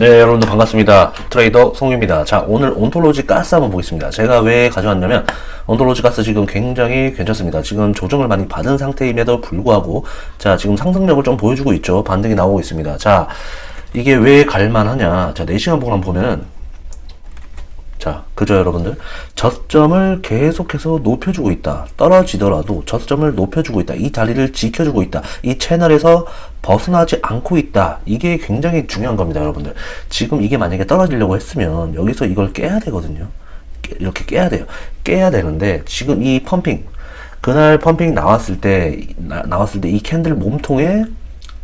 네, 여러분들 반갑습니다. 트레이더 송입니다. 자, 오늘 온톨로지 가스 한번 보겠습니다. 제가 왜 가져왔냐면, 온톨로지 가스 지금 굉장히 괜찮습니다. 지금 조정을 많이 받은 상태임에도 불구하고, 자, 지금 상승력을 좀 보여주고 있죠. 반등이 나오고 있습니다. 자, 이게 왜 갈만하냐. 자, 4시간 보고 한번 보면은, 자, 그죠, 여러분들? 저점을 계속해서 높여주고 있다. 떨어지더라도 저점을 높여주고 있다. 이 자리를 지켜주고 있다. 이 채널에서 벗어나지 않고 있다. 이게 굉장히 중요한 겁니다, 여러분들. 지금 이게 만약에 떨어지려고 했으면 여기서 이걸 깨야 되거든요. 깨- 이렇게 깨야 돼요. 깨야 되는데 지금 이 펌핑, 그날 펌핑 나왔을 때, 나, 나왔을 때 이 캔들 몸통에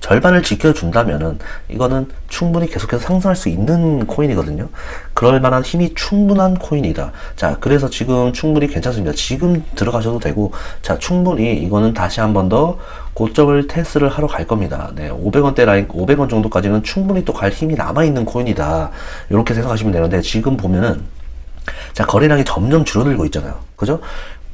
절반을 지켜준다면은 이거는 충분히 계속해서 상승할 수 있는 코인이거든요. 그럴 만한 힘이 충분한 코인이다. 자, 그래서 지금 충분히 괜찮습니다. 지금 들어가셔도 되고, 자, 충분히 이거는 다시 한 번 더 고점을 테스트를 하러 갈 겁니다. 네, 500원대 라인, 500원 정도까지는 충분히 또 갈 힘이 남아있는 코인이다. 이렇게 생각하시면 되는데, 지금 보면은 자, 거래량이 점점 줄어들고 있잖아요. 그죠?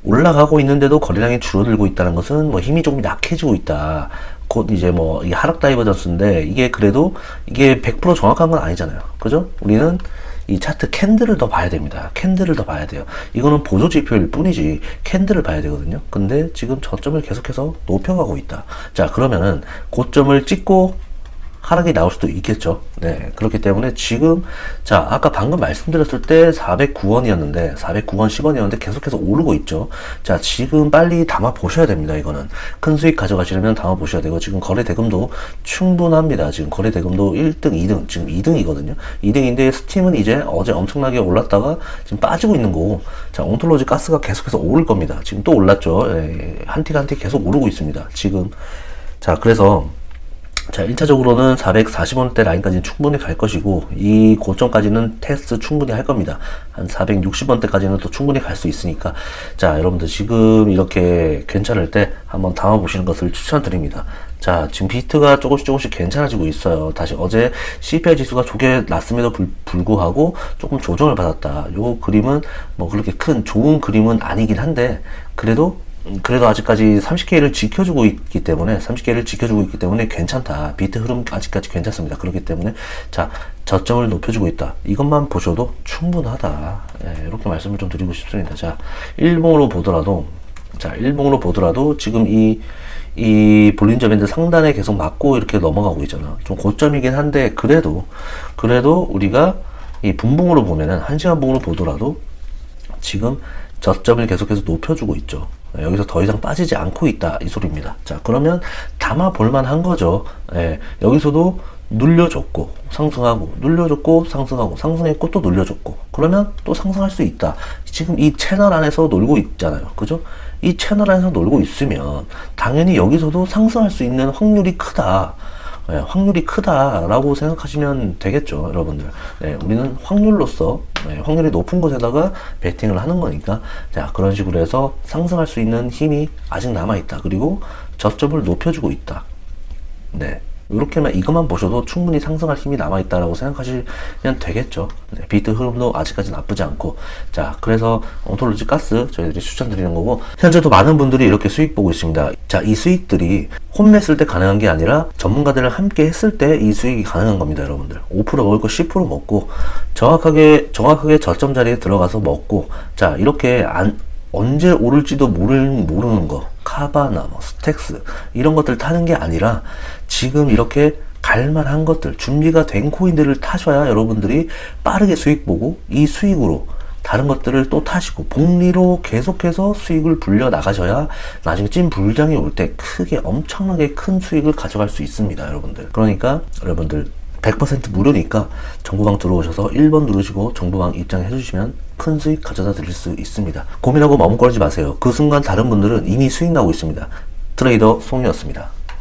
올라가고 있는데도 거래량이 줄어들고 있다는 것은 뭐 힘이 조금 약해지고 있다. 곧 이제 뭐 이게 하락 다이버전스인데 이게 그래도 이게 100% 정확한 건 아니잖아요. 그죠? 우리는 이 차트 캔들을 더 봐야 됩니다. 캔들을 더 봐야 돼요. 이거는 보조 지표일 뿐이지 캔들을 봐야 되거든요. 근데 지금 저점을 계속해서 높여가고 있다. 자, 그러면은 고점을 찍고 하락이 나올 수도 있겠죠. 네. 그렇기 때문에 지금, 자, 아까 방금 말씀드렸을 때 409원이었는데, 409원 10원이었는데 계속해서 오르고 있죠. 자, 지금 빨리 담아 보셔야 됩니다. 이거는. 큰 수익 가져가시려면 담아 보셔야 되고, 지금 거래 대금도 충분합니다. 지금 거래 대금도 1등, 2등, 지금 2등이거든요. 2등인데 스팀은 이제 어제 엄청나게 올랐다가 지금 빠지고 있는 거고, 자, 온톨로지 가스가 계속해서 오를 겁니다. 지금 또 올랐죠. 예, 한틱한틱 계속 오르고 있습니다. 지금. 자, 그래서 자, 1차적으로는 440원대 라인까지는 충분히 갈 것이고, 이 고점까지는 테스트 충분히 할 겁니다. 한 460원대까지는 또 충분히 갈 수 있으니까. 자, 여러분들 지금 이렇게 괜찮을 때 한번 담아 보시는 것을 추천드립니다. 자, 지금 비트가 조금씩 조금씩 괜찮아지고 있어요. 다시 어제 CPI 지수가 좋게 났음에도 불, 불구하고 조금 조정을 받았다. 요 그림은 뭐 그렇게 큰 좋은 그림은 아니긴 한데, 그래도 음, 그래도 아직까지 30K를 지켜주고 있기 때문에 30K를 지켜주고 있기 때문에 괜찮다. 비트 흐름 아직까지 괜찮습니다. 그렇기 때문에 자 저점을 높여주고 있다. 이것만 보셔도 충분하다. 예, 이렇게 말씀을 좀 드리고 싶습니다. 자 일봉으로 보더라도 자 일봉으로 보더라도 지금 이 이 볼린저 밴드 상단에 계속 맞고 이렇게 넘어가고 있잖아. 좀 고점이긴 한데 그래도 그래도 우리가 이 분봉으로 보면은 한 시간 봉으로 보더라도 지금 저점을 계속해서 높여주고 있죠. 여기서 더 이상 빠지지 않고 있다 이 소리입니다. 자 그러면 담아 볼만한 거죠. 예, 여기서도 눌려줬고 상승하고 눌려줬고 상승하고 상승했고 또 눌려줬고 그러면 또 상승할 수 있다. 지금 이 채널 안에서 놀고 있잖아요. 그죠? 이 채널 안에서 놀고 있으면 당연히 여기서도 상승할 수 있는 확률이 크다. 예, 확률이 크다라고 생각하시면 되겠죠, 여러분들. 네, 우리는 확률로서 네, 확률이 높은 곳에다가 베팅을 하는 거니까 자 그런 식으로 해서 상승할 수 있는 힘이 아직 남아 있다. 그리고 저점을 높여주고 있다. 네. 이렇게만 이것만 보셔도 충분히 상승할 힘이 남아 있다라고 생각하시면 되겠죠. 네, 비트 흐름도 아직까지 나쁘지 않고 자 그래서 온톨로지 가스 저희들이 추천드리는 거고 현재도 많은 분들이 이렇게 수익 보고 있습니다. 자이 수익들이 홈했을 때 가능한 게 아니라 전문가들을 함께 했을 때 이 수익이 가능한 겁니다, 여러분들. 5% 먹을 거 10% 먹고 정확하게 정확하게 저점 자리에 들어가서 먹고 자 이렇게 안 언제 오를지도 모르는, 모르는 거, 카바나 뭐 스택스, 이런 것들 타는 게 아니라 지금 이렇게 갈만한 것들, 준비가 된 코인들을 타셔야 여러분들이 빠르게 수익 보고 이 수익으로 다른 것들을 또 타시고 복리로 계속해서 수익을 불려 나가셔야 나중에 찐 불장이 올 때 크게 엄청나게 큰 수익을 가져갈 수 있습니다, 여러분들. 그러니까 여러분들 100% 무료니까 정보방 들어오셔서 1번 누르시고 정보방 입장해 주시면 큰 수익 가져다 드릴 수 있습니다. 고민하고 머뭇거리지 마세요. 그 순간 다른 분들은 이미 수익 나고 있습니다. 트레이더 송이었습니다.